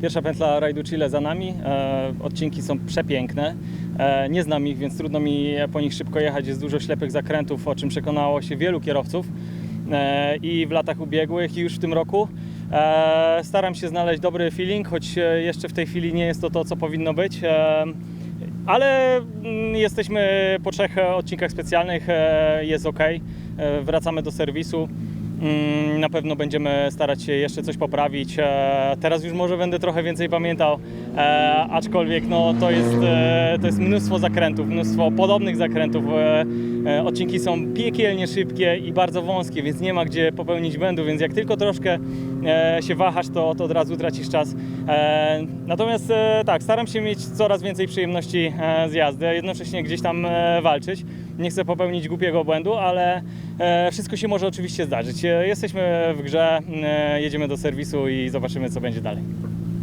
Pierwsza pętla rajdu Chile za nami. E, odcinki są przepiękne. E, nie znam ich, więc trudno mi po nich szybko jechać. Jest dużo ślepych zakrętów, o czym przekonało się wielu kierowców e, i w latach ubiegłych, i już w tym roku. Staram się znaleźć dobry feeling, choć jeszcze w tej chwili nie jest to to, co powinno być. Ale mm, jesteśmy po trzech odcinkach specjalnych, jest ok. Wracamy do serwisu. Mm, Na pewno będziemy starać się jeszcze coś poprawić. E, Teraz już może będę trochę więcej pamiętał, e, aczkolwiek no, to, jest, e, to jest mnóstwo zakrętów, mnóstwo podobnych zakrętów. E, e, Odcinki są piekielnie szybkie i bardzo wąskie, więc nie ma gdzie popełnić błędu, więc jak tylko troszkę e, się wahasz, to, to od razu tracisz czas. E, Natomiast e, tak, staram się mieć coraz więcej przyjemności e, z jazdy, a jednocześnie gdzieś tam e, walczyć. Nie chcę popełnić głupiego błędu, ale e, wszystko się może oczywiście zdarzyć. E, Jesteśmy w grze, e, jedziemy do serwisu i zobaczymy, co będzie dalej.